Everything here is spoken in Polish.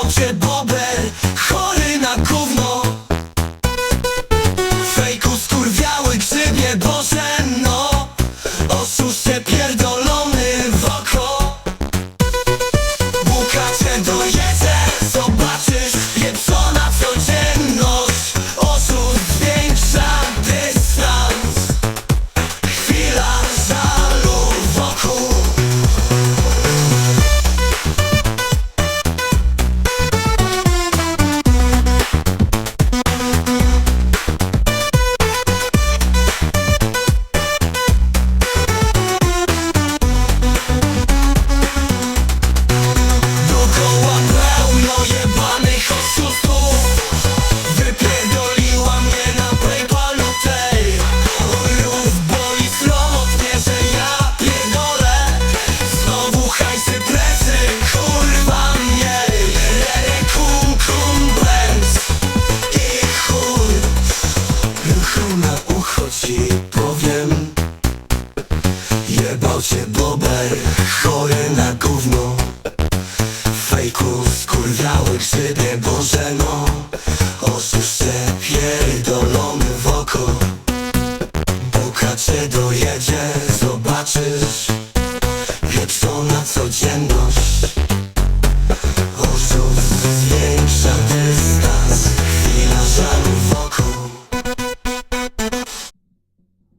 kształcie bober Chory na gówno. Jebałcie bober, chory na gówno. Fejków skurwiały grzybie bożeno Oszuście pierdolony w oko. Buka cię dojedzie, zobaczysz. Pieprzo na codzienność.